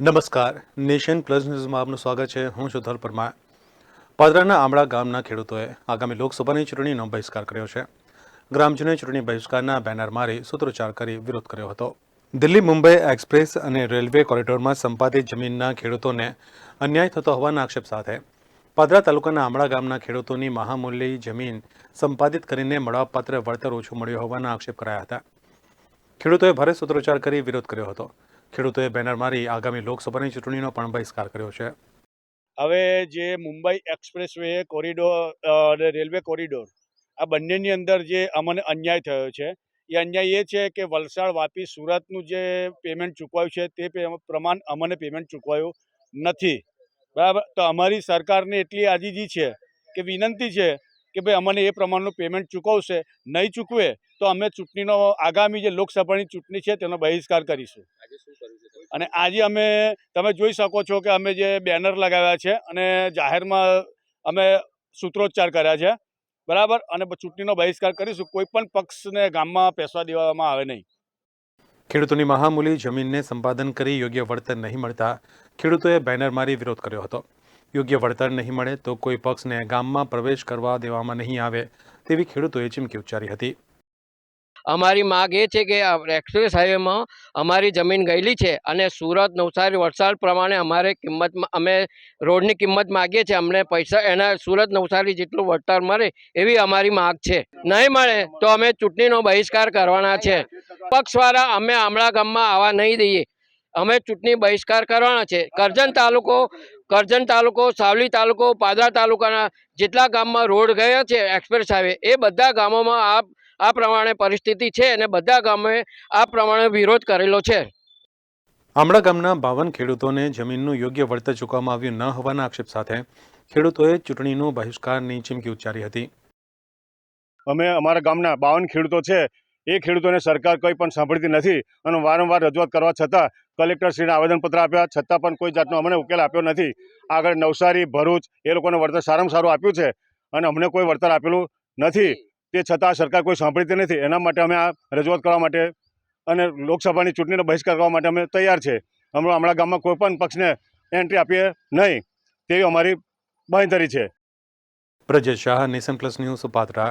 નમસ્કાર. Nation plus ન્યૂઝમાં આપનું સ્વાગત છે. હું ધલ પરમાર. પાદરાના આમળા ગામના ખેડૂતોએ આગામી લોકસભાની ચૂંટણીનો બહિષ્કાર કર્યો છે. ગ્રામજનોએ ચૂંટણી બહિષ્કારના બેનર મારી સૂત્રોચ્ચાર કરી વિરોધ કર્યો હતો. દિલ્હી, મુંબઈ એક્સપ્રેસ અને રેલવે કોરિડોરમાં સંપાદિત જમીનના ખેડૂતોને અન્યાય થતો હોવાના આક્ષેપ સાથે પાદરા તાલુકાના આમળા ગામના ખેડૂતોની મહામૂલ્ય જમીન સંપાદિત કરીને મળવાપાત્ર વળતર ઓછું મળ્યું હોવાના આક્ષેપ કરાયા હતા. ખેડૂતોએ ભારે સૂત્રોચ્ચાર કરી વિરોધ કર્યો હતો. ખેડૂતોએ બેનર મારી આગામી લોકસભાની ચૂંટણીનો પણ બહિષ્કાર કર્યો છે. હવે જે મુંબઈ એક્સપ્રેસ વે કોરિડોર અને રેલવે કોરિડોર, આ બંનેની અંદર જે અમને અન્યાય થયો છે, એ અન્યાય એ છે કે વલસાડ વાપી સુરતનું જે પેમેન્ટ ચૂકવાયું છે, તે પ્રમાણ અમને પેમેન્ટ ચૂકવાયું નથી. બરાબર? તો અમારી સરકારને એટલી આજીજી છે કે વિનંતી છે કે ભાઈ અમને એ પ્રમાણનું પેમેન્ટ ચૂકવશે નહીં ચૂકવે તો અમે ચૂંટણીનો આગામી જે લોકસભાની ચૂંટણી છે તેનો બહિષ્કાર કરીશું. અને આજે અમે તમે જોઈ શકો છો કે અમે જે બેનર લગાવ્યા છે અને જાહેરમાં અમે સૂત્રોચ્ચાર કર્યા છે બરાબર? અને ચૂંટણીનો બહિષ્કાર કરીશું કોઈ પણ પક્ષને ગામમાં પેસવા દેવામાં આવે નહીં. ખેડૂતોની મહામૂલી જમીનને સંપાદન કરી યોગ્ય વળતર નહીં મળતા ખેડૂતોએ બેનર મારી વિરોધ કર્યો હતો. યોગ્ય વળતર નહીં મળે તો કોઈ પક્ષને ગામમાં પ્રવેશ કરવા દેવામાં નહીં આવે, તેવી ખેડૂતોએ ચીમકી ઉચ્ચારી હતી. અમારી માગ એ છે કે એક્સપ્રેસ હાઈવેમાં અમારી જમીન ગયેલી છે અને સુરત નવસારી વલસાડ પ્રમાણે અમારે કિંમતમાં, અમે રોડની કિંમત માગીએ છીએ, અમને પૈસા એના સુરત નવસારી જેટલું વળતર મળે એવી અમારી માગ છે. નહીં મળે તો અમે ચૂંટણીનો બહિષ્કાર કરવાના છે. પક્ષવાળા અમે આમળા ગામમાં આવવા નહીં દઈએ. અમે ચૂંટણી બહિષ્કાર કરવાના છે. કરજણ તાલુકો કરજણ તાલુકો સાવલી તાલુકો પાદરા તાલુકાના જેટલા ગામમાં રોડ ગયા છે એક્સપ્રેસ હાઈવે એ બધા ગામોમાં આ આ પ્રમાણે પરિસ્થિતિ છે અને બધા ગામે આ પ્રમાણે વિરોધ કરેલો છે. આમળા ગામના બાવન ખેડૂતોને જમીનનું યોગ્ય વળતર ચૂકવવામાં આવ્યું ન હોવાના આક્ષેપ સાથે ખેડૂતોએ ચૂંટણીનું બહિષ્કારની ચીમકી ઉચ્ચારી હતી. અમે અમારા ગામના બાવન ખેડૂતો છે એ ખેડૂતોને સરકાર કંઈ પણ સાંભળતી નથી અને વારંવાર રજૂઆત કરવા છતાં કલેક્ટરશ્રીને આવેદનપત્ર આપ્યા, છતાં પણ કોઈ જાતનો અમને ઉકેલ આપ્યો નથી. આગળ નવસારી, ભરૂચ એ લોકોને વળતર સારામાં સારું આપ્યું છે અને અમને કોઈ વળતર આપેલું નથી. તે છતાં સરકાર કોઈ સાંભળતી નથી. એના માટે અમે આ રજૂઆત કરવા માટે અને લોકસભાની ચૂંટણીનો બહિષ્કાર કરવા માટે અમે તૈયાર છે. હમણાં ગામમાં કોઈ પણ પક્ષને એન્ટ્રી આપીએ નહીં. તેવી અમારી બાંધરી છે. Prajesh Shah, nation plus news Padra